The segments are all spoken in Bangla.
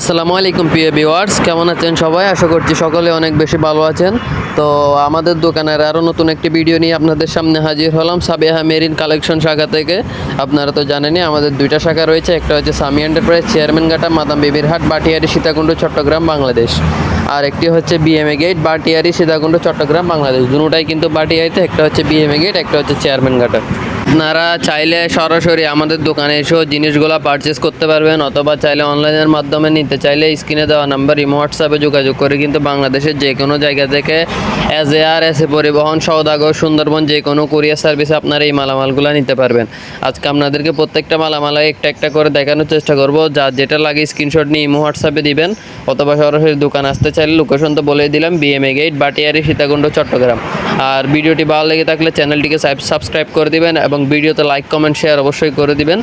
আসসালামু আলাইকুম, প্রিয় ভিউয়ার্স কেমন আছেন সবাই? আশা করছি সকলে অনেক বেশি ভালো আছেন। তো আমাদের দোকানের আরও নতুন একটি ভিডিও নিয়ে আপনাদের সামনে হাজির হলাম, সাবিহা মেরিন কালেকশন শাখা থেকে। আপনারা তো জানেনই, আমাদের দুইটা শাখা রয়েছে। একটা হচ্ছে সামি এন্টারপ্রাইজ চেয়ারম্যান ঘাটা, মাদাম বিবির হাট, বাটিয়ারি, সীতাকুণ্ড, চট্টগ্রাম, বাংলাদেশ। আর একটি হচ্ছে বিএমএ গেট বাটিয়ারি, সীতাকুণ্ড, চট্টগ্রাম, বাংলাদেশ। দুটোটাই কিন্তু বাটিয়ারিতে, একটা হচ্ছে বিএমএ গেট একটা হচ্ছে চেয়ারম্যান ঘাটা। আপনারা চাইলে সরাসরি আমাদের দোকানে এসেও জিনিসগুলো পারচেস করতে পারবেন, অথবা চাইলে অনলাইনের মাধ্যমে নিতে চাইলে স্ক্রিনে দেওয়া নাম্বার ইমো হোয়াটসঅ্যাপে যোগাযোগ করে কিন্তু বাংলাদেশের যে কোনো জায়গা থেকে as a R S A পরিবহন সৌদাগর সুন্দরবন যে কোনো কুরিয়ার সার্ভিসে আপনারা এই মালামালগুলো নিতে পারবেন। আজকে আপনাদেরকে প্রত্যেকটা মালামালা একটা একটা করে দেখানোর চেষ্টা করব, যা যেটা লাগে স্ক্রিনশট নিয়ে ইমো হোয়াটসঅ্যাপে দিবেন, অথবা সরাসরি দোকান আসতে চাইলে লোকেশন তো বলে দিলাম বিএমএ গেট বাটিয়ারি, সীতাকুণ্ড, চট্টগ্রাম। আর ভিডিওটি ভালো লেগে থাকলে চ্যানেলটিকে সাবস্ক্রাইব করে দিবেন এবং ভিডিওতে লাইক কমেন্ট শেয়ার অবশ্যই করে দিবেন।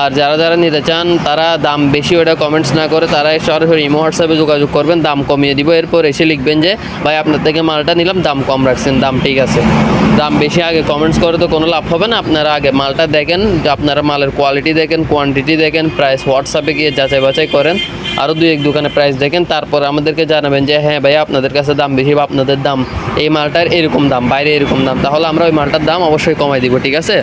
আর যারা যারা নিতে চান, তারা দাম বেশি ওটা কমেন্টস না করে তারা সরাসরি ইমো হোয়াটসঅ্যাপে যোগাযোগ করবেন, দাম কমিয়ে দিব। এরপর এসে লিখবেন যে, ভাই, আপনার থেকে মালটা নিলাম, দাম কম রাখছেন, দাম ঠিক আছে। দাম বেশি আগে কমেন্টস করে তো কোনো লাভ হবে না। আপনারা আগে মালটা দেখেন, আপনারা মালের কোয়ালিটি দেখেন কোয়ান্টিটি দেখেন প্রাইস হোয়াটসঅ্যাপে গিয়ে যাচাই বাছাই করেন আরও দুই এক দোকানে প্রাইস দেখেন, তারপর আমাদেরকে জানাবেন যে হ্যাঁ ভাই, আপনাদের কাছে দাম বেশি বা আপনাদের দাম এই মালটার এরকম দাম, বাইরে এরকম দাম, তাহলে আমরা ওই মালটার দাম অবশ্যই কমাই দিব, ঠিক আছে?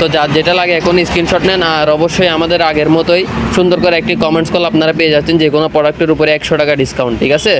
তো যার যেটা লাগে এখন স্ক্রিনশট নেন, আর অবশ্যই আমাদের আগের মতোই সুন্দর করে একটি কমেন্টস কল আপনারা পেয়ে যাচ্ছেন, যে কোনো প্রোডাক্টের উপরে একশো টাকা ডিসকাউন্ট ঠিক আছে?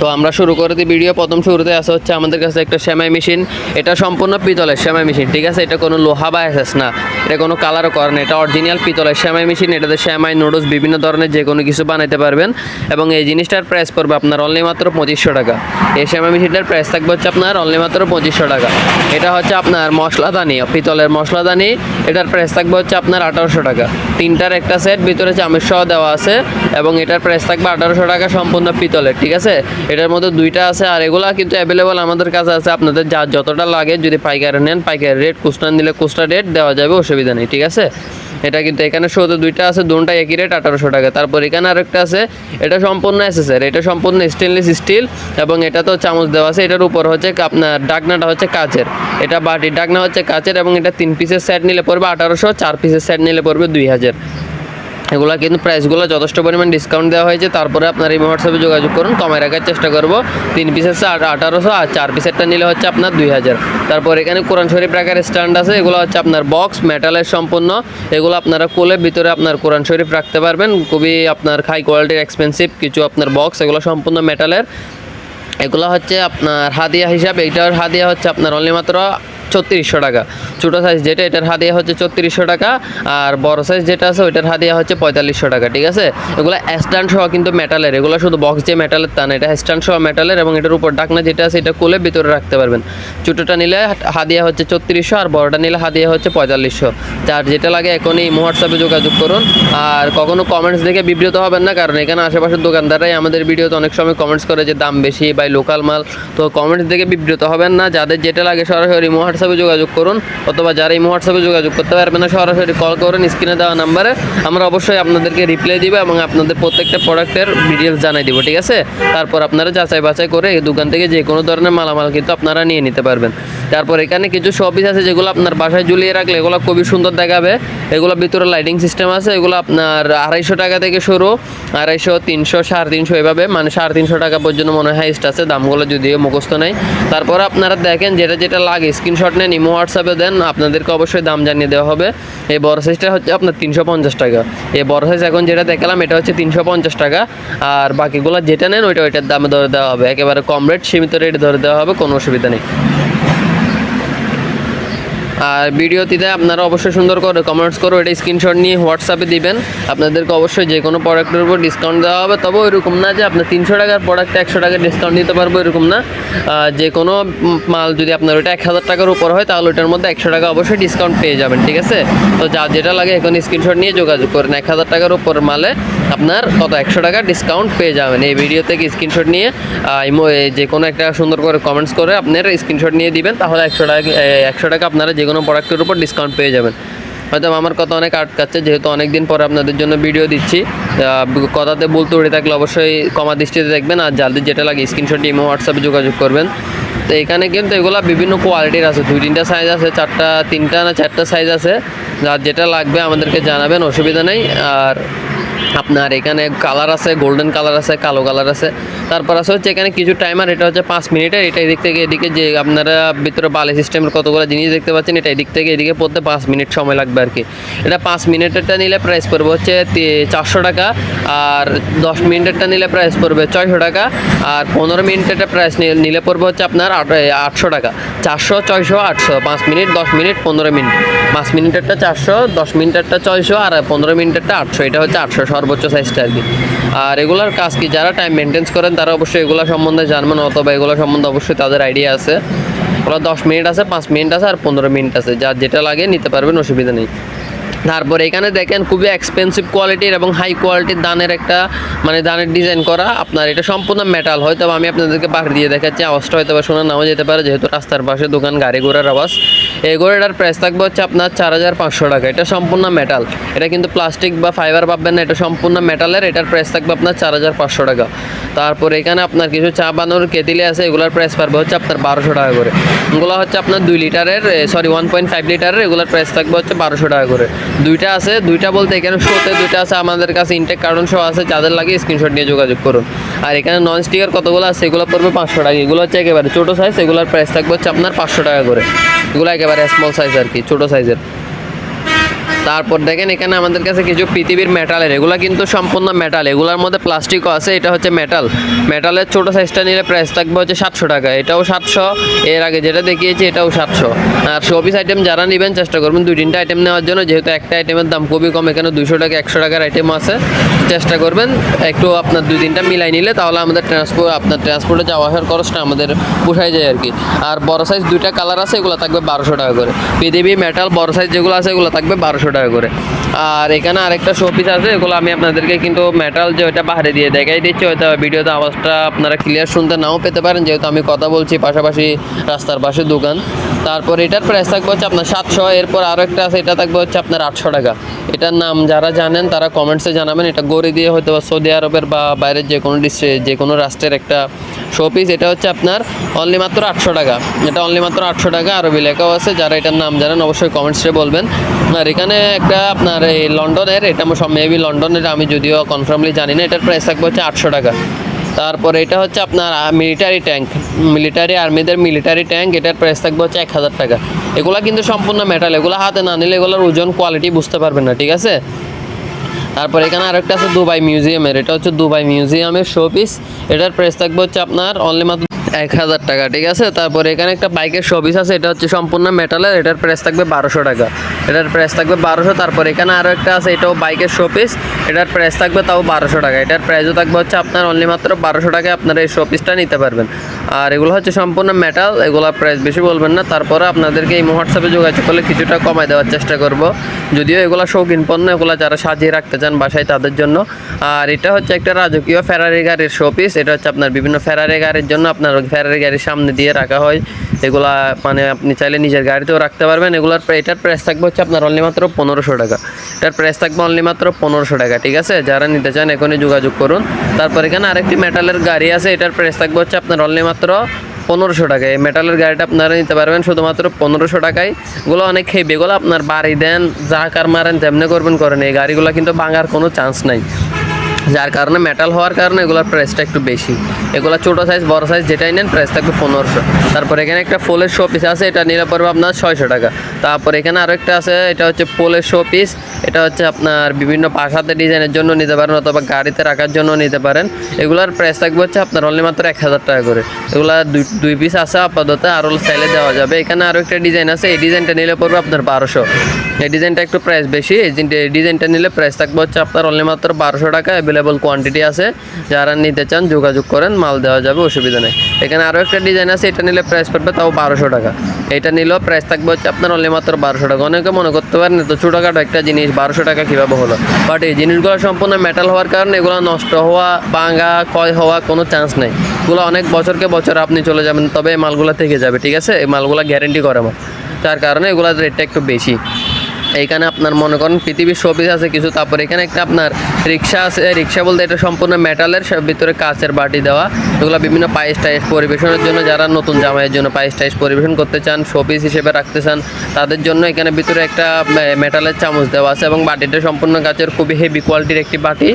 তো আমরা শুরু করে দিই ভিডিও। প্রথম শুরুতে আসা হচ্ছে আমাদের কাছে একটা সেমাই মেশিন। এটা সম্পূর্ণ পিতলের সেমাই মেশিন, ঠিক আছে? এটা কোনো লোহা বা না। এটা কোনো কালারও করে না এটা অরিজিনাল পিতলের সেমাই মেশিন। এটাতে সেমাই নুডলস বিভিন্ন ধরনের যে কোনো কিছু বানাইতে পারবেন। এবং এই জিনিসটার প্রাইস পড়বে আপনার অনলি মাত্র পঁচিশশো টাকা। এই সেমাই মেশিনটার প্রাইস থাকবে হচ্ছে আপনার অনলি মাত্র পঁচিশশো টাকা। এটা হচ্ছে আপনার মশলাদানি, পিতলের মশলাদানি। এটার প্রাইস থাকবে হচ্ছে আপনার আঠারোশো টাকা। তিনটার একটা সেট ভিতরে চামচ সহ দেওয়া আছে। এবং এটার প্রাইস থাকবে আঠারোশো টাকা সম্পূর্ণ পিতলের, ঠিক আছে? এটার মধ্যে দুইটা আছে আর এগুলা কিন্তু অ্যাভেলেবল আমাদের কাছে আছে। আপনাদের যা যতটা লাগে যদি পাইকারি নেন, পাইকারি রেট কুস্টা নিলে কুস্টা রেট দেওয়া যাবে, অসুবিধা নেই, ঠিক আছে? এটা কিন্তু এখানে শোতে দুইটা আছে দুটা একই রেট আঠারোশো টাকা। তারপর এখানে আরেকটা আছে, এটা সম্পূর্ণ এসেসের এটা সম্পূর্ণ স্টেনলেস স্টিল এবং এটা তো চামচ দেওয়া আছে। এটার উপর হচ্ছে আপনার ডাকনাটা হচ্ছে কাচের। এটা বাটির ডাকনা হচ্ছে কাচের এবং এটা তিন পিসের সেট নিলে পড়বে আঠারোশো, চার পিসের সেট নিলে পড়বে দুই হাজার। এগুলা কিন্তু প্রাইসগুলো যথেষ্ট পরিমাণ ডিসকাউন্ট দেওয়া হয়েছে। তারপরে আপনার এই হোয়াটসঅ্যাপে যোগাযোগ করুন কমায় রাখার চেষ্টা করব। তিন পিসের আঠারোশো, আর চার পিসেরটা নিলে হচ্ছে আপনার দুই হাজার। তারপর এখানে কোরআন শরীফ রাখার স্ট্যান্ড আছে, এগুলো হচ্ছে আপনার বক্স মেটালের সম্পূর্ণ। এগুলো আপনারা কোলের ভিতরে আপনার কোরআন শরীফ রাখতে পারবেন। খুবই আপনার হাই কোয়ালিটির এক্সপেন্সিভ কিছু আপনার বক্স এগুলো সম্পূর্ণ মেটালের এগুলো হচ্ছে আপনার হাদিয়া হিসাবে, এইটার হাদিয়া হচ্ছে আপনার অনলি মাত্র ছত্রিশশো টাকা। ছোটো সাইজ যেটা, এটার হাদিয়া হচ্ছে ছত্রিশশো টাকা আর বড় সাইজ যেটা আছে, ওইটার হাদিয়া হচ্ছে পঁয়তাল্লিশশো টাকা, ঠিক আছে? এগুলো স্ট্যান্ড সহ কিন্তু মেটালের এগুলো শুধু বক্স যে মেটালের তা না, এটা স্ট্যান্ড সহ মেটালের এবং এটার উপর ডাকনা যেটা আছে, এটা কোলে ভিতরে রাখতে পারবেন। ছোটোটা নিলে হাদিয়া হচ্ছে ছত্রিশশো আর বড়টা নিলে হাদিয়া হচ্ছে পঁয়তাল্লিশশো। যার যেটা লাগে এখনই হোয়াটসঅ্যাপে যোগাযোগ করুন। আর কখনো কমেন্টস দেখে বিব্রত হবেন না, কারণ এখানে আশেপাশের দোকানদাররাই আমাদের ভিডিওতে অনেক সময় কমেন্টস করে যে দাম বেশি বা লোকাল মাল। তো কমেন্টস দেখে বিব্রত হবেন না, যাদের যেটা লাগে সরাসরি হোয়াটসঅ্যাপে যোগাযোগ করুন অথবা যারা এই হোয়াটসঅ্যাপে যোগাযোগ করতে পারবেন না, সরাসরি কল করুন স্ক্রিনে দেওয়া নাম্বারে আমরা অবশ্যই আপনাদেরকে রিপ্লাই দিব এবং আপনাদের প্রত্যেকটা প্রোডাক্টের ডিটেলস জানাই দিব, ঠিক আছে? তারপর আপনারা যাচাই বাছাই করে এই দোকান থেকে যে কোনো ধরনের মালামাল কিন্তু আপনারা নিয়ে নিতে পারবেন। তারপর এখানে কিছু শপিস আছে যেগুলো আপনার বাসায় ঝুলিয়ে রাখলে এগুলো খুবই সুন্দর দেখাবে। এগুলো ভিতরে লাইটিং সিস্টেম আছে, এগুলো আপনার আড়াইশো টাকা থেকে শুরু। আড়াইশো, তিনশো, সাড়ে তিনশো এভাবে মানে সাড়ে তিনশো টাকা পর্যন্ত মনে হয় হাইস্ট আছে, দামগুলো যদিও মুখস্থ নেই। তারপর আপনারা দেখেন যেটা যেটা লাগে স্ক্রিনশট নেন ইমো হোয়াটসঅ্যাপে দেন, আপনাদেরকে অবশ্যই দাম জানিয়ে দেওয়া হবে। এই বড় সাইজটা হচ্ছে আপনার তিনশো পঞ্চাশ টাকা। এই বড় সাইজ এখন যেটা দেখালাম, এটা হচ্ছে তিনশো পঞ্চাশ টাকা। আর বাকিগুলো যেটা নেন, ওইটা ওইটার দামে ধরে দেওয়া হবে। একেবারে কম রেট সীমিত রেট ধরে দেওয়া হবে, কোনো অসুবিধা নেই। আর ভিডিওটিতে আপনারা অবশ্যই সুন্দর করে কমেন্টস করে এটা স্ক্রিনশট নিয়ে হোয়াটসঅ্যাপে দিবেন। আপনাদেরকে অবশ্যই যে কোনো প্রোডাক্টের উপর ডিসকাউন্ট দেওয়া হবে। তবে ওইরকম না যে আপনার তিনশো টাকার প্রোডাক্টে একশো টাকা ডিসকাউন্ট দিতে পারব এরকম না। যে কোনো মাল যদি আপনার ওইটা এক হাজার টাকার উপর হয়, তাহলে ওইটার মধ্যে একশো টাকা অবশ্যই ডিসকাউন্ট পেয়ে যাবেন, ঠিক আছে? তো যা যেটা লাগে এখন স্ক্রিনশট নিয়ে যোগাযোগ করেন। এক হাজার টাকার উপর মালে আপনার কত একশো টাকা ডিসকাউন্ট পেয়ে যাবেন। এই ভিডিও থেকে স্ক্রিনশট নিয়ে যে কোনো একটা সুন্দর করে কমেন্টস করে আপনার স্ক্রিনশট নিয়ে দিবেন। তাহলে একশো টাকা একশো টাকা আপনারা যে কোনো প্রোডাক্টের উপর ডিসকাউন্ট পেয়ে যাবেন। হয়তো আমার কথা অনেক আটকাচ্ছে, যেহেতু অনেক দিন পরে আপনাদের জন্য ভিডিও দিচ্ছি। কথাতে বলতে উড়ে থাকলে অবশ্যই কমা দৃষ্টিতে দেখবেন আর যাদের যেটা লাগে স্ক্রিনশট ইমো হোয়াটসঅ্যাপে যোগাযোগ করবেন। তো এখানে কিন্তু এগুলো বিভিন্ন কোয়ালিটির আছে। দুই তিনটা সাইজ আছে, চারটা, তিনটা না চারটা সাইজ আছে। যার যেটা লাগবে আমাদেরকে জানাবেন, অসুবিধা নেই। আর আপনার এখানে কালার আছে গোল্ডেন কালার আছে, কালো কালার আছে। তারপর আছে হচ্ছে এখানে কিছু টাইমার এটা হচ্ছে পাঁচ মিনিটের, এটা এদিক থেকে এদিকে যে আপনারা ভিতরে বালি সিস্টেমের কতগুলো জিনিস দেখতে পাচ্ছেন, এটা এদিক থেকে এদিকে পড়তে পাঁচ মিনিট সময় লাগবে আর কি। এটা পাঁচ মিনিটেরটা নিলে প্রাইস পড়বে হচ্ছে চারশো টাকা, আর দশ মিনিটেরটা নিলে প্রাইস পড়বে ছয়শো টাকা, আর পনেরো মিনিটেরটা প্রাইস নিলে পড়বে হচ্ছে আপনার আট- আটশো টাকা। চারশো, ছয়শো, আটশো, পাঁচ মিনিট, দশ মিনিট, পনেরো মিনিট। পাঁচ মিনিটেরটা চারশো, দশ মিনিটেরটা ছয়শো, আর পনেরো মিনিটেরটা আটশো, এটা হচ্ছে আটশো সর্বোচ্চ সাইজটা আর কি। আর এগুলার কাজ কি? যারা টাইম মেনটেন্স করেন, তারা অবশ্যই এগুলো সম্বন্ধে জানবেন, অথবা এগুলো সম্বন্ধে অবশ্যই তাদের আইডিয়া আছে। ওরা দশ মিনিট আছে, পাঁচ মিনিট আছে, আর পনেরো মিনিট আছে। যার যেটা লাগে নিতে পারবেন, অসুবিধা নেই। তারপর এখানে দেখেন খুবই এক্সপেন্সিভ কোয়ালিটির এবং হাই কোয়ালিটির দানের একটা মানে দানের ডিজাইন করা। আপনার এটা সম্পূর্ণ মেটাল হয়তো আমি আপনাদেরকে বাড়ি দিয়ে দেখাচ্ছি, আওয়াজটা হয়তো বা শোনা নাও যেতে পারে, যেহেতু রাস্তার পাশে দোকান, গাড়ি ঘোড়ার আওয়াজ। এই ঘোড়াটার প্রাইস থাকবে হচ্ছে আপনার চার হাজার পাঁচশো টাকা। এটা সম্পূর্ণ মেটাল এটা কিন্তু প্লাস্টিক বা ফাইবার পাবেন না, এটা সম্পূর্ণ মেটালের এটার প্রাইস থাকবে আপনার চার হাজার পাঁচশো টাকা। তারপর এখানে আপনার কিছু চা বানানোর কেতিলে আছে, এগুলোর প্রাইস পারবে হচ্ছে আপনার বারোশো টাকা করে। এগুলো হচ্ছে আপনার দুই লিটারের সরি ওয়ান পয়েন্ট ফাইভ লিটারের, এগুলোর প্রাইস থাকবে হচ্ছে বারোশো টাকা করে। দুইটা আছে, দুইটা বলতে এখানে শোতে দুইটা আছে আমাদের কাছে ইনটেক কার্টন শো আছে, যাদের লাগে স্ক্রিনশট নিয়ে যোগাযোগ করুন। আর এখানে নন স্টিকার কতগুলো আছে, এগুলো পড়বে পাঁচশো টাকা। এগুলো হচ্ছে একেবারে ছোটো সাইজ এগুলোর প্রাইস থাকবে হচ্ছে আপনার পাঁচশো টাকা করে। এগুলো একেবারে স্মল সাইজ আর কি, ছোটো সাইজের তারপর দেখেন এখানে আমাদের কাছে কিছু পৃথিবীর মেটালের, এগুলো কিন্তু সম্পূর্ণ মেটাল, এগুলোর মধ্যে প্লাস্টিকও আছে, এটা হচ্ছে মেটাল। মেটালের ছোটো সাইজটা নিলে প্রাইস থাকবে হচ্ছে সাতশো টাকা, এটাও সাতশো, এর আগে যেটা দেখিয়েছি এটাও সাতশো। আর শোপিস আইটেম যারা নেবেন চেষ্টা করবেন দুই, তিনটা আইটেম নেওয়ার জন্য, যেহেতু একটা আইটেমের দাম খুবই কম, এখানে দুশো টাকা, একশো টাকার আইটেম আছে, চেষ্টা করবেন একটু আপনার দুই, তিনটা মিলাই নিলে তাহলে আমাদের ট্রান্সপোর্ট আপনার ট্রান্সপোর্টে যাওয়া আসার খরচটা আমাদের পোষায় যায় আর কি। আর বড় সাইজ দুইটা কালার আছে, এগুলো থাকবে বারোশো টাকা করে। পৃথিবী মেটাল বড় সাইজ যেগুলো আছে, এগুলো থাকবে বারোশো টাকা করে। আর এখানে আরেকটা শোপিস আছে, এগুলো আমি আপনাদেরকে কিন্তু মেটাল যে ওইটা বাইরে দিয়ে দেখাই দিচ্ছি, হয়তো ভিডিওতে আওয়াজটা আপনারা ক্লিয়ার শুনতে নাও পেতে পারেন, যেহেতু আমি কথা বলছি পাশাপাশি রাস্তার পাশে দোকান। তারপর এটার প্রাইস থাকবে হচ্ছে আপনার সাতশো, এরপর আরও একটা আছে, এটা থাকবে হচ্ছে আপনার আটশো টাকা। এটার নাম যারা জানেন তারা কমেন্টসে জানাবেন, এটা গড়ি দিয়ে হয়তো বা সৌদি আরবের বা বাইরের যে কোনো ডিস্ট্রি যে কোনো রাষ্ট্রের একটা শোপিস এটা হচ্ছে আপনার অনলি মাত্র আটশো টাকা। এটা অনলি মাত্র আটশো টাকা, আরবি লেখাও আছে, যারা এটার নাম জানেন অবশ্যই কমেন্টসে বলবেন। আর এখানে একটা আপনার এই লন্ডনের, এটা মেবি লন্ডনের, আমি যদিও কনফার্মলি জানি না, এটার প্রাইস থাকবে হচ্ছে আটশো টাকা। তারপরে এটা হচ্ছে আপনার মিলিটারি ট্যাঙ্ক মিলিটারি আর্মিদের মিলিটারি ট্যাঙ্ক এটার প্রাইস থাকবে হচ্ছে এক হাজার টাকা। এগুলা কিন্তু সম্পূর্ণ মেটাল এগুলো হাতে না নিলে এগুলোর ওজন কোয়ালিটি বুঝতে পারবেন না, ঠিক আছে? তারপর এখানে আরেকটা আছে দুবাই মিউজিয়ামের এটা হচ্ছে দুবাই মিউজিয়ামের শো পিস এটার প্রাইস থাকবে হচ্ছে আপনার অনলি মাত্র এক হাজার টাকা, ঠিক আছে? তারপরে এখানে একটা বাইকের শো পিস আছে, এটা হচ্ছে সম্পূর্ণ মেটালের এটার প্রাইস থাকবে বারোশো টাকা। এটার প্রাইস থাকবে বারোশো, তারপর এখানে আরও একটা আছে, এটাও বাইকের শোপিস এটার প্রাইস থাকবে তাও বারোশো টাকা। এটার প্রাইসও থাকবে হচ্ছে আপনার অনলি মাত্র বারোশো টাকায় আপনার এই শোপিসটা নিতে পারবেন। আর এগুলো হচ্ছে সম্পূর্ণ মেটাল এগুলো প্রাইস বেশি বলবেন না। তারপরে আপনাদেরকে এই হোয়াটসঅ্যাপে যোগাযোগ করলে কিছুটা কমায় দেওয়ার চেষ্টা করব। যদিও এগুলো শৌখিন পণ্য এগুলো যারা সাজিয়ে রাখতে চান বাসায় তাদের জন্য। আর এটা হচ্ছে একটা রাজকীয় ফেরারি গাড়ির শোপিস এটা হচ্ছে আপনার বিভিন্ন ফেরারি গাড়ির জন্য আপনার ফেরারি গাড়ির সামনে দিয়ে রাখা হয়। এগুলা মানে আপনি চাইলে নিজের গাড়িতেও রাখতে পারবেন। এগুলার এটার প্রাইস থাকবে হচ্ছে আপনার অনলি মাত্র পনেরোশো টাকা। এটার প্রাইস থাকবে অনলি মাত্র পনেরোশো টাকা, ঠিক আছে? যারা নিতে চান এখনই যোগাযোগ করুন। তারপর এখানে আরেকটি মেটালের গাড়ি আছে। এটার প্রাইস থাকবে হচ্ছে আপনার অনলি মাত্র পনেরোশো টাকায় মেটালের গাড়িটা আপনারা নিতে পারবেন শুধুমাত্র পনেরোশো টাকায়। এগুলো অনেক হেভি এগুলো আপনার বাড়ি দেন, যা কার মারেন, তেমনি করবেন, করেন। এই গাড়িগুলো কিন্তু ভাঙার কোনো চান্স নাই। যার কারণে মেটাল হওয়ার কারণে এগুলোর প্রাইসটা একটু বেশি। এগুলো ছোটো সাইজ বড় সাইজ যেটাই নেন প্রাইস থাকবে পনেরোশো। তারপর এখানে একটা ফুলের শো পিস আছে, এটা নিলে পড়বে আপনার ছয়শো টাকা। তারপর এখানে আরও একটা আছে, এটা হচ্ছে পোলের শো পিস এটা হচ্ছে আপনার বিভিন্ন পাখাতে ডিজাইনের জন্য নিতে পারেন অথবা গাড়িতে রাখার জন্য নিতে পারেন। এগুলোর প্রাইস থাকবে হচ্ছে আপনার অনলি মাত্র এক হাজার টাকা করে। এগুলা দুই পিস আছে আপাতত আরও চাইলে দেওয়া যাবে। এখানে আরও একটা ডিজাইন আছে, এই ডিজাইনটা নিলে পড়বে আপনার বারোশো। এই ডিজাইনটা একটু প্রাইস বেশি, এই ডিজাইনটা নিলে প্রাইস থাকবে হচ্ছে আপনার অনলি মাত্র বারোশো টাকা। অ্যাভেলেবল কোয়ান্টিটি আছে। যারা নিতে চান, যোগাযোগ করেন, মাল দেওয়া যাবে, অসুবিধা নেই। এখানে আরও একটা ডিজাইন আছে, এটা নিলে প্রাইস পড়বে তাও বারোশো টাকা। এটা নিলেও প্রাইস থাকবে হচ্ছে আপনার অনলি মাত্র বারোশো টাকা। অনেকে মনে করতে পারেন তো ছোটোখাটো একটা জিনিস, বারোশো টাকা কীভাবে হলো? বাট এই জিনিসগুলো সম্পূর্ণ মেটাল হওয়ার কারণে এগুলো নষ্ট হওয়া, ভাঙা, ক্ষয় হওয়া কোনো চান্স নেই। এগুলো অনেক বছরকে বছর আপনি চলে যাবেন, তবে এই মালগুলো থেকে যাবে, ঠিক আছে? এই মালগুলো গ্যারেন্টি করে আমার। যার কারণে এগুলোর রেটটা একটু বেশি। এইখানে আপনার মনে করেন, পৃথিবীর শোপিস আছে কিছু, তারপর এখানে একটা আপনার রিক্সা আছে রিক্সা বলতে এটা সম্পূর্ণ মেটালের ভিতরে কাঁচের বাটি দেওয়া। এগুলো বিভিন্ন পায়েস টাইস পরিবেশনের জন্য যারা নতুন জামাইয়ের জন্য পায়েস টাইস পরিবেশন করতে চান শোপিস হিসেবে রাখতে চান, তাদের জন্য এখানে ভিতরে একটা মেটালের চামচ দেওয়া আছে এবং বাটিটা সম্পূর্ণ কাচের খুবই হেভি কোয়ালিটির একটি বাটি।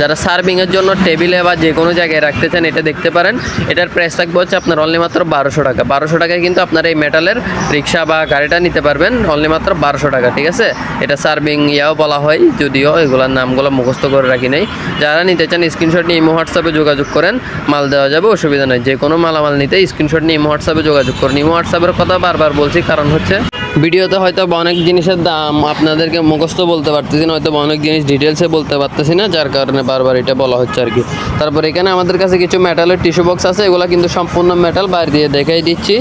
যারা সার্ভিংয়ের জন্য টেবিলে বা যে কোনো জায়গায় রাখতে চান, এটা দেখতে পারেন। এটার প্রাইস থাকবে হচ্ছে আপনার অনলি মাত্র বারোশো টাকা। বারোশো টাকায় কিন্তু আপনার এই মেটালের রিক্সা বা গাড়িটা নিতে পারবেন। অনলি মাত্র বারোশো টাকা, ঠিক আছে? এটা সার্ভিং ইয়াও বলা হয়, যদিও এগুলোর নামগুলো মুখস্থ করে রাখি নাই। যারা নিতে চান স্ক্রিনশট নিয়ে ইমো, হোয়াটসঅ্যাপে যোগাযোগ করেন, মাল দেওয়া যাবে, অসুবিধা নেই। যে কোনো মালামাল নিতে স্ক্রিনশট নিয়ে ইমো, হোয়াটসঅ্যাপে যোগাযোগ করেন। ইমো, হোয়াটসঅ্যাপের কথা বারবার বলছি, কারণ হচ্ছে ভিডিওতে হয়তো বা অনেক জিনিসের দাম আপনাদেরকে মুখস্থ বলতে পারতেছি না, হয়তো বা অনেক জিনিস ডিটেলসে বলতে পারতেছি না, যার কারণে বারবার এটা বলা হচ্ছে আর কি। তারপর এখানে আমাদের কাছে কিছু মেটালের টিস্যু বক্স আছে, এগুলো কিন্তু সম্পূর্ণ মেটাল বাইরে দিয়ে দেখাই দিচ্ছি।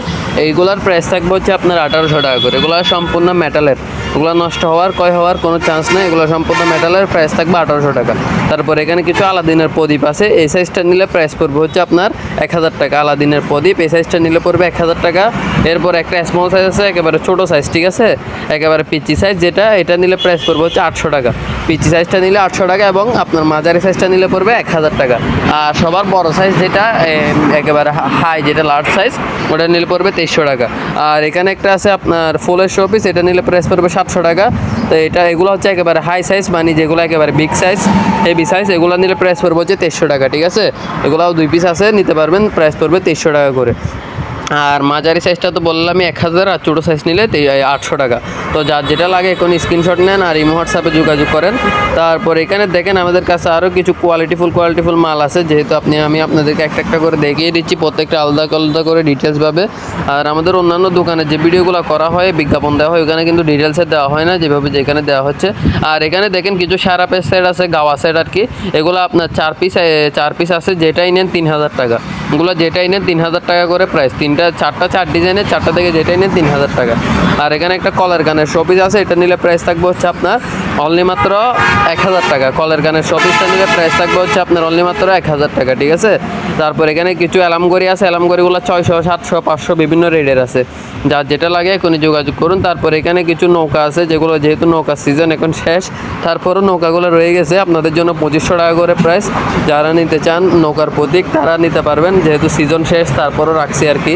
এইগুলার প্রাইস থাকবে হচ্ছে আপনার আঠারোশো টাকা করে। এগুলো সম্পূর্ণ মেটালের এগুলো নষ্ট হওয়ার কয় হওয়ার কোনো চান্স নেই, এগুলো সম্পূর্ণ মেটালের প্রাইস থাকবে আঠারোশো টাকা। তারপর এখানে কিছু আলাদিনের প্রদীপ আছে, এই সাইজটা নিলে প্রাইস পড়বে হচ্ছে আপনার এক হাজার টাকা। আলাদিনের প্রদীপ, এই সাইজটা নিলে পড়বে এক হাজার টাকা। এরপর একটা স্মল সাইজ আছে, একেবারে ছোটো সাইজ ঠিক আছে? একেবারে পিচি সাইজ যেটা, এটা নিলে প্রাইস পড়বে হচ্ছে আটশো টাকা। পিচি সাইজটা নিলে আটশো টাকা এবং আপনার মাঝারি সাইজটা নিলে পড়বে এক হাজার টাকা। আর সবার বড় সাইজ যেটা একেবারে হাই যেটা লার্জ সাইজ ওটা নিলে পড়বে তেইশশো টাকা। আর এখানে একটা আছে আপনার ফুলের শোপিস এটা নিলে প্রাইস পড়বে সাতশো টাকা। তো এটা, এগুলো হচ্ছে একেবারে হাই সাইজ মানে যেগুলো একেবারে বিগ সাইজ হেভি সাইজ এগুলো নিলে প্রাইস পড়বে হচ্ছে তেইশশো টাকা, ঠিক আছে? এগুলাও দুই পিস আছে, নিতে পারবেন প্রাইস পড়বে তেইশশো টাকা করে। আর মাঝারি সাইজটা তো বললামই এক হাজার আর ছোটো সাইজ নিলে আটশো টাকা। তো যার যেটা লাগে এখন স্ক্রিনশট নেন আর ইমো হোয়াটসঅ্যাপে যোগাযোগ করেন। তারপর এখানে দেখেন আমাদের কাছে আরও কিছু কোয়ালিটিফুল কোয়ালিটিফুল মাল আছে। যেহেতু আপনি আমি আপনাদেরকে একটা একটা করে দেখিয়ে দিচ্ছি, প্রত্যেকটা আলাদা আলাদা করে ডিটেলস পাবে। আর আমাদের অন্যান্য দোকানে যে ভিডিওগুলো করা হয়, বিজ্ঞাপন দেওয়া হয়, ওখানে কিন্তু ডিটেলসে দেওয়া হয় না, যেভাবে যেখানে দেওয়া হচ্ছে। আর এখানে দেখেন কিছু সারা সারাপের সেট আছে, গাওয়া সেট আর কি। এগুলো আপনার চার পিস চার পিস আছে, যেটাই নেন তিন হাজার টাকা। এগুলো যেটাই নেন তিন হাজার টাকা করে প্রাইস তিনটা, চারটা, চার ডিজাইনের চারটা থেকে যেটাই নেন তিন হাজার টাকা। আর এখানে একটা কলের গানের শপিস আছে, এটা নিলে প্রাইস থাকবে হচ্ছে আপনার অনলি মাত্র এক হাজার টাকা। কলের গানের শপিসটা নিলে প্রাইস থাকবে হচ্ছে আপনার অনলি মাত্র এক হাজার টাকা, ঠিক আছে? তারপর এখানে কিছু অ্যালামগড়ি আছে অ্যালামগড়িগুলো ছয়শো, সাতশো, পাঁচশো বিভিন্ন রেডের আছে। যার যেটা লাগে এখনই যোগাযোগ করুন। তারপর এখানে কিছু নৌকা আছে, যেগুলো যেহেতু নৌকা সিজন এখন শেষ, তারপরও নৌকাগুলো রয়ে গেছে। আপনাদের জন্য পঁচিশশো টাকা করে প্রাইস যারা নিতে চান নৌকার প্রতীক, তারা নিতে পারবেন যেহেতু সিজন শেষ, তারপরও রাখছি আর কি।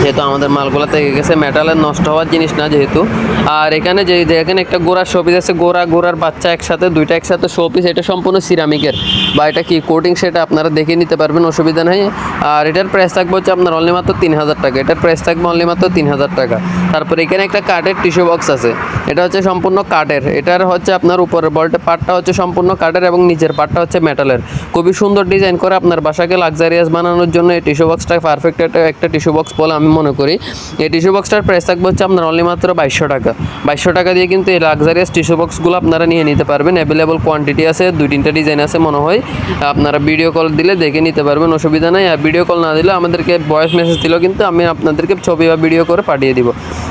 যেহেতু আমাদের মালগুলা থেকে গেছে মেটালের নষ্ট হওয়ার জিনিস না যেহেতু। আর এখানে যে এখানে একটা গোড়ার শোপিস আছে, গোড়া গোড়ার বাচ্চা একসাথে, দুইটা একসাথে শোপিস এটা সম্পূর্ণ সিরামিকের বা এটা কি কোটিং সেটা আপনারা দেখে নিতে পারবেন, অসুবিধা নেই। আর এটার প্রাইস থাকবে হচ্ছে আপনার অনলি মাত্র তিন হাজার টাকা। এটার প্রাইস থাকবে অনলি মাত্র তিন হাজার টাকা। তারপর এখানে একটা কাঠের টিস্যু বক্স আছে। এটা হচ্ছে সম্পূর্ণ কাঠের এটার হচ্ছে আপনার উপরের বলটা পার্টটা হচ্ছে সম্পূর্ণ কাঠের এবং নিচের পার্টটা হচ্ছে মেটালের খুবই সুন্দর ডিজাইন করে আপনার বাসাকে লাক্সারিয়াস বানানোর জন্য এই টিস্যু বক্সটা পারফেক্ট একটা একটা টিস্যু বক্স বলে আমি মনে করি। এই টিস্যু বক্সটার প্রাইস থাকবে হচ্ছে আপনার অনলি মাত্র বাইশশো টাকা। বাইশশো টাকা দিয়ে কিন্তু এই লাক্সারিয়াস টিস্যু বক্সগুলো আপনারা নিয়ে নিতে পারবেন। অ্যাভেলেবল কোয়ান্টিটি আছে, দুই তিনটা ডিজাইন আছে মনে হয়। আপনারা ভিডিও কল দিলে দেখে নিতে পারবেন, অসুবিধা নাই। আর ভিডিও কল না দিলে আমাদেরকে ভয়েস মেসেজ দিলেও কিন্তু আমি আপনাদেরকে ছবি বা ভিডিও করে পাঠিয়ে দিব।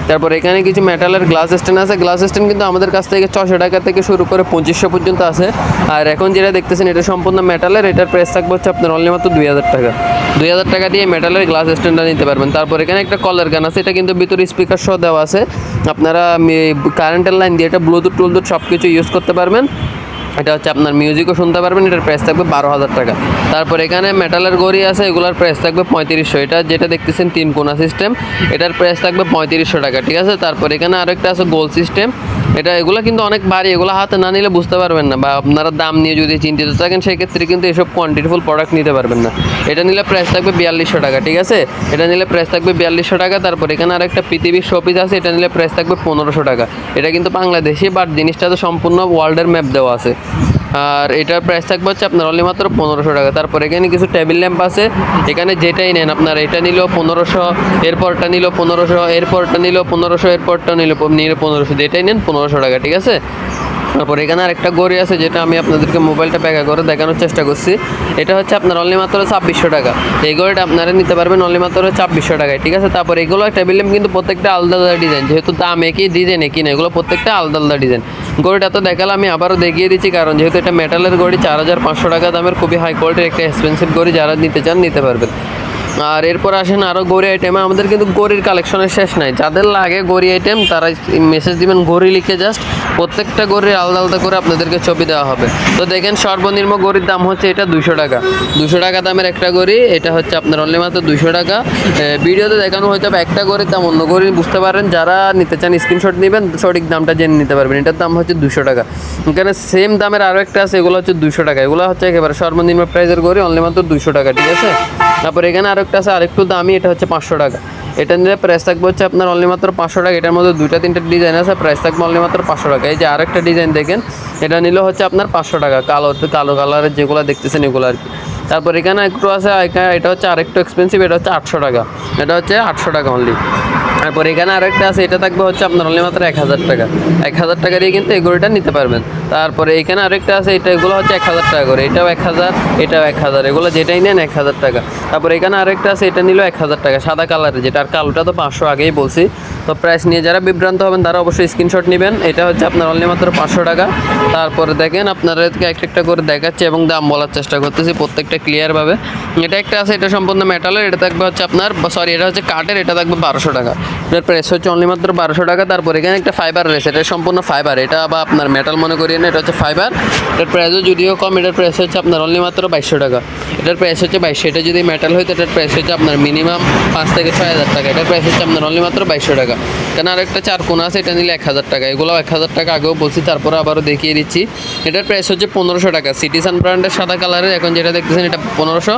তারপর এখানে কিছু মেটালের গ্লাস স্ট্যান্ড আছে। গ্লাস স্ট্যান্ড কিন্তু আমাদের কাছ থেকে ছশো টাকা থেকে শুরু করে পঁচিশশো পর্যন্ত আছে। আর এখন যেটা দেখতেছেন, এটা সম্পূর্ণ মেটালের এটার প্রাইস থাকবে হচ্ছে আপনার অনলি মাত্র দুই হাজার টাকা। দুই হাজার টাকা দিয়ে মেটালের গ্লাস স্ট্যান্ডটা নিতে পারবেন। তারপর এখানে একটা কলের গান আছে, এটা কিন্তু ভিতরে স্পিকার সহ দেওয়া আছে। আপনারা কারেন্টের লাইন দিয়ে এটা ব্লুটুথ টুলটুথ সব কিছু ইউজ করতে পারবেন। এটা হচ্ছে আপনার মিউজিকও শুনতে পারবেন, এটার প্রাইস থাকবে বারো হাজার টাকা। তারপর এখানে মেটালের গড়ি আছে, এগুলোর প্রাইস থাকবে পঁয়ত্রিশশো। এটা যেটা দেখতেছেন, তিন কোনা সিস্টেম এটার প্রাইস থাকবে পঁয়ত্রিশশো টাকা, ঠিক আছে? তারপর এখানে আরেকটা আছে গোল সিস্টেম এটা, এগুলো কিন্তু অনেক ভারী, এগুলো হাতে না নিলে বুঝতে পারবেন না বা আপনারা দাম নিয়ে যদি চিন্তিত থাকেন, সেক্ষেত্রে কিন্তু এসব কোয়ান্টিটিফুল প্রোডাক্ট নিতে পারবেন না। এটা নিলে প্রাইস থাকবে বিয়াল্লিশশো টাকা, ঠিক আছে? এটা নিলে প্রাইস থাকবে বিয়াল্লিশশো টাকা, তারপর এখানে আরেকটা পৃথিবীর শোপিস আছে, এটা নিলে প্রাইস থাকবে পনেরোশো টাকা। এটা কিন্তু বাংলাদেশি বাট জিনিসটা তো সম্পূর্ণ ওয়ার্ল্ডের ম্যাপ দেওয়া আছে। আর এটার প্রাইস থাকবে হচ্ছে আপনার অনলি মাত্র পনেরোশো টাকা। তারপর এখানে কিছু টেবিল ল্যাম্প আছে। এখানে যেটাই নেন আপনার, এটা নিল পনেরোশো, এরপরটা নিল পনেরোশো, এরপরটা নিল পনেরোশো, এরপরটা নিল নিল পনেরোশো। যেটাই নেন পনেরোশো টাকা, ঠিক আছে? তারপর এখানে আরেকটা গড়ি আছে, যেটা আমি আপনাদেরকে মোবাইলটা ব্যাগা করে দেখানোর চেষ্টা করছি। এটা হচ্ছে আপনার অনলি মাত্র ছাব্বিশশো টাকা। এই গড়িটা আপনারা নিতে পারবেন অনলি মাত্র ছাব্বিশশো টাকায়, ঠিক আছে? তারপর এগুলো টেবিল ল্যাম্প কিন্তু প্রত্যেকটা আলাদা আলাদা ডিজাইন যেহেতু দাম একই ডিজাইন একই না, এগুলো প্রত্যেকটা আলাদা আলাদা ডিজাইন গড়িটা তো দেখালাম, আমি আবারও দেখিয়ে দিচ্ছি, কারণ যেহেতু এটা মেটালের গড়ি চার হাজার পাঁচশো টাকা দামের খুবই হাই কোয়ালিটির একটা এক্সপেন্সিভ গড়ি যারা নিতে চান নিতে পারবেন। আর এরপর আসেন আরও গড়ি আইটেমে আমাদের কিন্তু গড়ির কালেকশনের শেষ নাই। যাদের লাগে গড়ি আইটেম তারা মেসেজ দিবেন গড়ি লিখে জাস্ট প্রত্যেকটা গড়ির আলাদা আলাদা করে আপনাদেরকে ছবি দেওয়া হবে। তো দেখেন সর্বনিম্ন গড়ির দাম হচ্ছে এটা দুশো টাকা। দুশো টাকা দামের একটা গড়ি, এটা হচ্ছে আপনার অনলি মাত্র দুশো টাকা। ভিডিওতে দেখানো হয়তো একটা গড়ির দাম, অন্য গড়ি বুঝতে পারেন। যারা নিতে চান স্ক্রিনশট নেবেন, সঠিক দামটা জেনে নিতে পারবেন। এটার দাম হচ্ছে দুশো টাকা। এখানে সেম দামের আরও একটা আছে, এগুলো হচ্ছে দুশো টাকা। এগুলো হচ্ছে একেবারে সর্বনিম্ন প্রাইসের গড়ি অনলি মাত্র দুশো টাকা, ঠিক আছে? তারপর এখানে আরেকটা আছে, আরেকটু দামি, এটা হচ্ছে পাঁচশো টাকা। এটা নিয়ে প্রাইস থাকবে হচ্ছে আপনার অনলি মাত্র পাঁচশো টাকা। এটার মধ্যে দুইটা, তিনটা ডিজাইন আছে প্রাইস থাকবে অনলি মাত্র পাঁচশো টাকা। এই যে আরেকটা ডিজাইন দেখেন, এটা নিলে হচ্ছে আপনার পাঁচশো টাকা। কালো কালো কালারের যেগুলো দেখতেছেন এগুলো আর কি। তারপর এখানে একটু আছে এটা হচ্ছে আরেকটু এক্সপেন্সিভ এটা হচ্ছে আটশো টাকা। এটা হচ্ছে আটশো টাকা অনলি তারপর এখানে আরেকটা আছে, এটা থাকবে হচ্ছে আপনার অনলি মাত্র এক হাজার টাকা। এক হাজার টাকা দিয়ে কিন্তু এই গড়িটা নিতে পারবেন। তারপরে এখানে আরেকটা আছে, এটা এগুলো হচ্ছে এক হাজার টাকা করে। এটাও এক হাজার, এটাও এক হাজার। এগুলো যেটাই নেন এক হাজার টাকা। তারপর এখানে আরেকটা আছে, এটা নিল এক হাজার টাকা, সাদা কালারের যেটা। আর কালোটা তো পাঁচশো আগেই বলছি। তো প্রাইস নিয়ে যারা বিভ্রান্ত হবেন, তারা অবশ্যই স্ক্রিনশট নেবেন। এটা হচ্ছে আপনার অনলি মাত্র পাঁচশো টাকা। তারপরে দেখেন আপনাদেরকে এক একটা করে দেখাচ্ছে এবং দাম বলার চেষ্টা করতেছি প্রত্যেকটা ক্লিয়ারভাবে এটা একটা আছে, এটা সম্পূর্ণ মেটালের এটা থাকবে হচ্ছে আপনার সরি এটা হচ্ছে কাঠের, এটা থাকবে বারোশো টাকা। এটার প্রাইস হচ্ছে অনলি মাত্র বারোশো টাকা। তারপর এখানে একটা ফাইবার রয়েছে, এটা সম্পূর্ণ ফাইবার এটা বা আপনার মেটাল মনে করি না এটা হচ্ছে ফাইবার এটার প্রাইসও যদিও কম, এটার প্রাইস হচ্ছে আপনার অনলি মাত্র বাইশশো টাকা। এটার প্রাইস হচ্ছে বাইশশো। এটা যদি মেটাল হয়, তো এটার প্রাইস হচ্ছে আপনার মিনিমাম পাঁচ থেকে ছয় হাজার টাকা। এটার প্রাইস হচ্ছে আপনার অনলি মাত্র বাইশশো টাকা। কেন আরেকটা চার কোন আছে, এটা নিলে এক হাজার টাকা। এগুলো এক হাজার টাকা আগেও বলছি, তারপরে আবারও দেখিয়ে দিচ্ছি। এটার প্রাইস হচ্ছে পনেরোশো টাকা। সিটিসান ব্র্যান্ডের সাদা কালারের এখন যেটা দেখতেছেন, এটা পনেরোশো।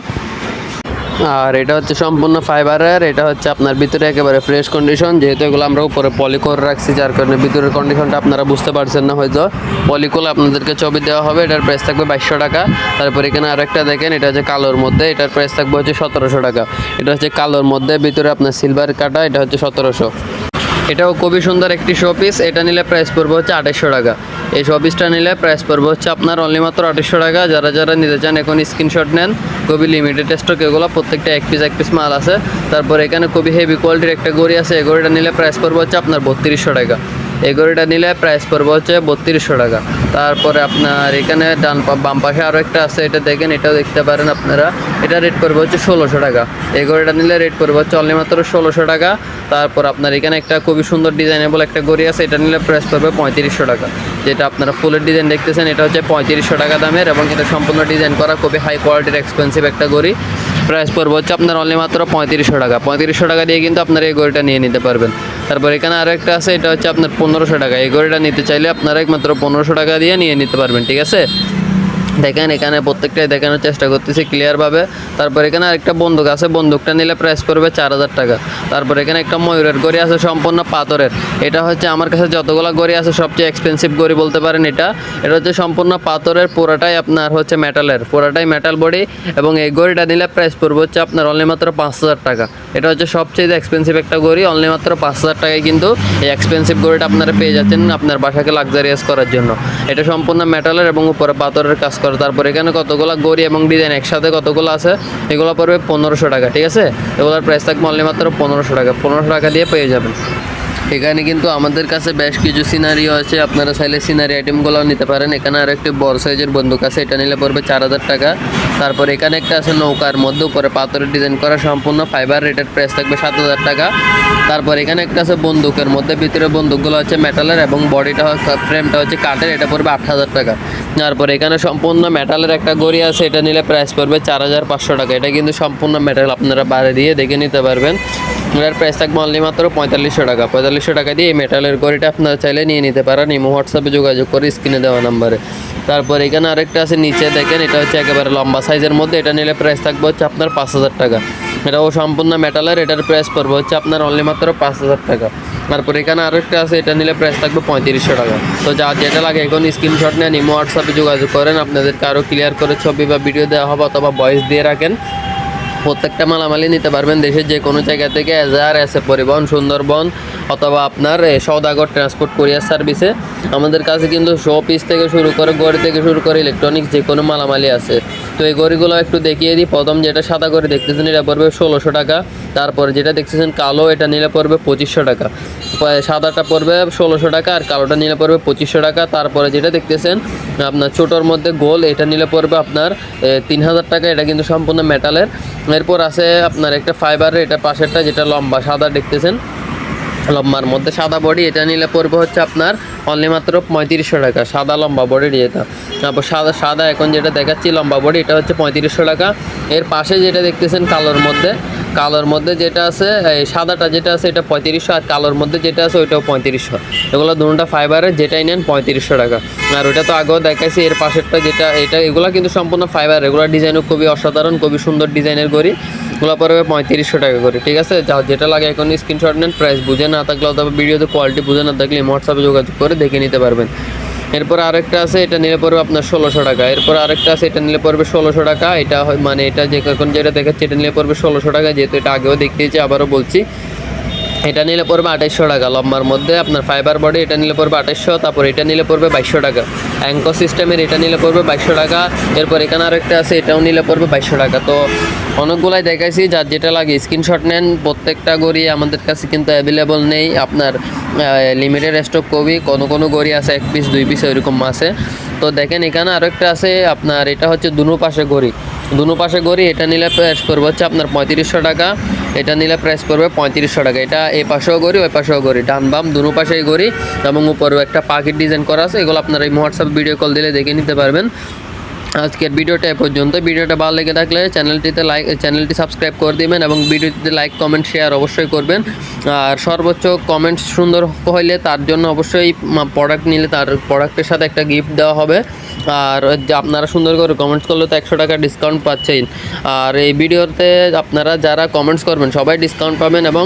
আর এটা হচ্ছে সম্পূর্ণ ফাইবারের এটা হচ্ছে আপনার ভিতরে একেবারে ফ্রেশ কন্ডিশন যেহেতু এগুলো আমরা উপরে পলি রাখছি, যার কারণে ভিতরের কন্ডিশনটা আপনারা বুঝতে পারছেন না হয়তো। পলিকুল আপনাদেরকে ছবি দেওয়া হবে, এটার প্রাইস থাকবে বাইশশো টাকা। তারপর এখানে আরেকটা দেখেন, এটা হচ্ছে কালোর মধ্যে, এটার প্রাইস থাকবে হচ্ছে সতেরোশো টাকা। এটা হচ্ছে কালোর মধ্যে, ভিতরে আপনার সিলভার কাটা, এটা হচ্ছে সতেরোশো। এটাও খুবই সুন্দর একটি শো শোপিস এটা নিলে প্রাইস পড়বে হচ্ছে আঠাশশো টাকা। এই শো শোপিসটা নিলে প্রাইস পড়বে হচ্ছে আপনার অনলি মাত্র আঠাশশো টাকা। যারা যারা নিতে চান এখন স্ক্রিনশট নেন। খুবই লিমিটেড স্টক এগুলো, প্রত্যেকটা এক পিস এক পিস মাল আছে। তারপর এখানে খুবই হেভি কোয়ালিটির একটা গড়ি আছে। এই গড়িটা নিলে প্রাইস পড়বে হচ্ছে আপনার বত্রিশশো টাকা। এই গড়িটা নিলে প্রাইস পড়বে হচ্ছে বত্রিশশো টাকা। তারপরে আপনার এখানে ডান বাম পাশে আরও একটা আছে, এটা দেখেন, এটাও দেখতে পারেন আপনারা। এটা রেট পড়বে হচ্ছে ষোলোশো টাকা। এই গড়িটা নিলে রেট পড়বে হচ্ছে অনলি মাত্র ষোলোশো টাকা। তারপর আপনার এখানে একটা খুবই সুন্দর ডিজাইনেবল একটা গড়ি আছে, এটা নিলে প্রাইস পড়বে পঁয়ত্রিশশো টাকা। যেটা আপনারা ফুলের ডিজাইন দেখতেছেন, এটা হচ্ছে পঁয়ত্রিশশো টাকা দামের এবং এটা সম্পূর্ণ ডিজাইন করা খুবই হাই কোয়ালিটির এক্সপেন্সিভ একটা গড়ি প্রাইস পড়বে হচ্ছে আপনার অনলি মাত্র পঁয়ত্রিশশো টাকা। পঁয়ত্রিশশো টাকা দিয়ে কিন্তু আপনারা এই গড়িটা নিয়ে নিতে পারবেন। তারপর এখানে আরও একটা আছে, এটা হচ্ছে আপনার পনেরোশো টাকা। এই গড়িটা নিতে চাইলে আপনারা একমাত্র পনেরোশো টাকা দিয়ে নিয়ে নিতে পারবেন, ঠিক আছে? দেখেন, এখানে প্রত্যেকটাই দেখানোর চেষ্টা করতেছি ক্লিয়ারভাবে তারপর এখানে আরেকটা বন্দুক আছে, বন্দুকটা নিলে প্রাইস পড়বে চার হাজার টাকা। তারপর এখানে একটা ময়ূরের গড়ি আছে, সম্পূর্ণ পাথরের। এটা হচ্ছে আমার কাছে যতগুলো গড়ি আছে, সবচেয়ে এক্সপেন্সিভ গড়ি বলতে পারেন এটা। এটা হচ্ছে সম্পূর্ণ পাথরের, পুরাটাই আপনার হচ্ছে মেটালের পুরাটাই মেটাল বডি এবং এই গড়িটা নিলে প্রাইস পড়বে হচ্ছে আপনার অনলি মাত্র পাঁচ হাজার টাকা। এটা হচ্ছে সবচেয়ে এক্সপেন্সিভ একটা গড়ি অনলি মাত্র পাঁচ হাজার টাকায় কিন্তু এই এক্সপেন্সিভ গড়িটা আপনারা পেয়ে যাচ্ছেন আপনার বাসাকে লাক্সারিয়াস করার জন্য। এটা সম্পূর্ণ মেটালের এবং উপরে পাথরের কাজ করে, তারপর এখানে কতগুলো গড়ি এবং ডিজাইন একসাথে কতগুলো আছে, এগুলো পড়বে পনেরোশো টাকা, ঠিক আছে? এগুলোর প্রাইস থাকবে অনলি মাত্র পনেরোশো টাকা পনেরোশো টাকা দিয়ে পেয়ে যাবেন। এখানে কিন্তু আমাদের কাছে বেশ কিছু সিনারিও আছে। আপনারা চাইলে সিনারি আইটেমগুলো নিতে পারেন। এখানে আর একটি বড় সাইজের বন্দুক আছে। এটা নিলে পড়বে চার হাজার টাকা। তারপর এখানে একটা আছে নৌকার মধ্যে। উপরে পাথরের ডিজাইন করা সম্পূর্ণ ফাইবার রেটের প্রাইস থাকবে সাত হাজার টাকা। তারপর এখানে একটা আছে বন্দুকের মধ্যে। ভিতরে বন্দুকগুলো হচ্ছে মেটালের এবং বডিটা ফ্রেমটা হচ্ছে কাঠের। এটা পড়বে আট হাজার টাকা। তারপর এখানে সম্পূর্ণ মেটালের একটা গড়ি আছে। এটা নিলে প্রাইস পড়বে চার হাজার পাঁচশো টাকা। এটা কিন্তু সম্পূর্ণ মেটাল আপনারা বাড়ি দিয়ে দেখে নিতে পারবেন। এটার প্রাইস থাকবে অনলি মাত্র পঁয়তাল্লিশশো টাকা। পঁয়তাল্লিশশো টাকা দিয়ে এই মেটালের গড়িটা আপনারা চাইলে নিয়ে নিতে পারেন। ইমো হোয়াটসঅ্যাপে যোগাযোগ করে স্ক্রিনে দেওয়া নাম্বারে। তারপর এখানে আরেকটা আছে, নিচে দেখেন, এটা হচ্ছে একেবারে লম্বা সাইজের মধ্যে। এটা নিলে প্রাইস থাকবে হচ্ছে আপনার পাঁচ হাজার টাকা। এটাও সম্পূর্ণ মেটালের এটার প্রাইস পড়বে হচ্ছে আপনার অনলি মাত্র পাঁচ হাজার টাকা। তারপর এখানে আরেকটা আছে, এটা নিলে প্রাইস থাকবে পঁয়ত্রিশশো টাকা। তো যা যেটা লাগে এখন স্ক্রিনশট নেন, ইমো হোয়াটসঅ্যাপে যোগাযোগ করেন। আপনাদেরকে আরও ক্লিয়ার করে ছবি বা ভিডিও দেওয়া হবে অথবা ভয়েস দিয়ে রাখেন। প্রত্যেকটা মালামালি নিতে পারবেন দেশের যে কোনো জায়গা থেকে। এজার এসে পরিবহন সুন্দরবন অথবা আপনার সৌদাগর ট্রান্সপোর্ট কোরিয়ার সার্ভিসে আমাদের কাছে কিন্তু শো পিস থেকে শুরু করে, গড়ি থেকে শুরু করে ইলেকট্রনিক্স যে কোনো মালামালি আছে। তো এই গড়িগুলো একটু দেখিয়ে দিই। প্রথম যেটা সাদা করে দেখতেছেন, এটা পড়বে ষোলোশো টাকা। তারপরে যেটা দেখতেছেন, কালো, এটা নিলে পড়বে পঁচিশশো টাকা। সাদাটা পড়বে ষোলোশো টাকা আর কালোটা নিলে পড়বে পঁচিশশো টাকা। তারপরে যেটা দেখতেছেন, আপনার ছোটোর মধ্যে গোল, এটা নিলে পড়বে আপনার তিন হাজার টাকা। এটা কিন্তু সম্পূর্ণ মেটালের এরপর আছে আপনার একটা ফাইবারের এটা পাশেরটা যেটা লম্বা, সাদা দেখতেছেন। লম্বার মধ্যে সাদা বডি, এটা নিলে পড়বে হচ্ছে আপনার অনলি মাত্র পঁয়ত্রিশশো টাকা। সাদা লম্বা বডির এটা। তারপর সাদা সাদা এখন যেটা দেখাচ্ছি, লম্বা বডি, এটা হচ্ছে পঁয়ত্রিশশো টাকা। এর পাশে যেটা দেখতেছেন, কালোর মধ্যে কালোর মধ্যে যেটা আছে, এই সাদাটা যেটা আছে, এটা পঁয়ত্রিশশো আর কালোর মধ্যে যেটা আছে, ওইটাও পঁয়ত্রিশশো। এগুলো দুটা ফাইবারের যেটাই নেন পঁয়ত্রিশশো টাকা। আর ওটা তো আগেও দেখাইছি, এর পাশেরটা যেটা, এটা এগুলো কিন্তু সম্পূর্ণ ফাইবার এগুলো ডিজাইনও খুবই অসাধারণ, খুবই সুন্দর ডিজাইনের করি এগুলো পড়বে পঁয়ত্রিশশো টাকা করে, ঠিক আছে? যা যেটা লাগে এখন স্ক্রিনশট নেন প্রাইস বুঝে না থাকলে অথবা ভিডিওতে কোয়ালিটি বুঝে না থাকলে হোয়াটসঅ্যাপে যোগাযোগ করে দেখে নিতে পারবেন। এরপর আরেকটা আছে, এটা নিলে পড়বে আপনার ষোলোশো টাকা। এরপর আরেকটা আছে, এটা নিলে পড়বে ষোলোশো টাকা। এটা মানে এটা যে এখন যেটা দেখাচ্ছে, এটা নিলে পড়বে ষোলোশো টাকা। যেহেতু এটা আগেও দেখিয়েছি আবারও বলছি। এটা নিলে পড়বে আঠাইশশো টাকা। লম্বার মধ্যে আপনার ফাইবার বডি এটা নিলে পড়বে আঠাইশশো, তারপর এটা নিলে পড়বে বাইশশো টাকা। অ্যাঙ্কো সিস্টেমের এটা নিলে পড়বে বাইশশো টাকা। এরপর এখানে আরও একটা আছে, এটাও নিলে পড়বে বাইশশো টাকা। তো অনেকগুলাই দেখাইছি, যার যেটা লাগে স্ক্রিনশট নেন। প্রত্যেকটা গড়ি আমাদের কাছে কিন্তু অ্যাভেলেবল নেই। আপনার লিমিটেড স্টক কবি কোনো কোনো গড়ি আছে, এক পিস দুই পিস ওইরকম আছে। তো দেখেন এখানে আরও একটা আছে, আপনার এটা হচ্ছে দুনো পাশে গড়ি। দুনো পাশে গড়ি, এটা নিলে প্রাইস পড়বে হচ্ছে আপনার পঁয়ত্রিশশো টাকা। এটা নিলে প্রাইস পড়বে পঁয়ত্রিশশো টাকা। এটা এ পাশেও গড়ি, ওই পাশেও গড়ি। ডান বাম দুনো পাশেই গড়ি এবং উপরেও একটা পাখির ডিজাইন করা আছে। এগুলো আপনারা এই হোয়াটসঅ্যাপ ভিডিও কল দিলে দেখে নিতে পারবেন। আজকের ভিডিওটা এ পর্যন্ত। ভিডিওটা ভালো লেগে থাকলে চ্যানেলটিতে লাইক চ্যানেলটি সাবস্ক্রাইব করে দিবেন এবং ভিডিওটিতে লাইক কমেন্ট শেয়ার অবশ্যই করবেন। আর সর্বোচ্চ কমেন্ট সুন্দর হইলে তার জন্য অবশ্যই প্রোডাক্ট নিলে তার প্রোডাক্টের সাথে একটা গিফট দেওয়া হবে। আর আপনারা সুন্দর করে কমেন্টস করলে তো একশো টাকা ডিসকাউন্ট পাচ্ছেন আর এই ভিডিওতে আপনারা যারা কমেন্টস করবেন, সবাই ডিসকাউন্ট পাবেন এবং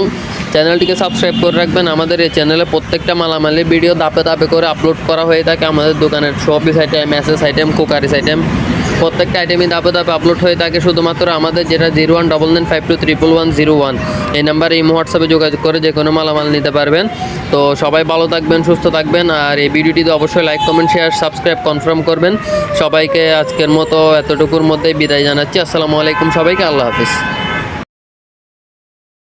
চ্যানেলটিকে সাবস্ক্রাইব করে রাখবেন। আমাদের এই চ্যানেলে প্রত্যেকটা মালামালি ভিডিও ধাপে ধাপে করে আপলোড করা হয়ে থাকে। আমাদের দোকানের showpiece item SS item cookeries item প্রত্যেকটা আইটেমই ধাপে ধাপে আপলোড হয়ে থাকে। শুধুমাত্র আমাদের যেটা zero one double nine five two triple one zero one এই নাম্বারে এই হোয়াটসঅ্যাপে যোগাযোগ করে যে কোনো মালামাল নিতে পারবেন। তো সবাই ভালো থাকবেন, সুস্থ থাকবেন। আর এই ভিডিওটিতে অবশ্যই like comment share subscribe confirm করবেন। সবাইকে আজকের মতো এতটুকুর মধ্যেই বিদায় জানাচ্ছি। আসসালামু আলাইকুম সবাইকে। আল্লাহ হাফিজ।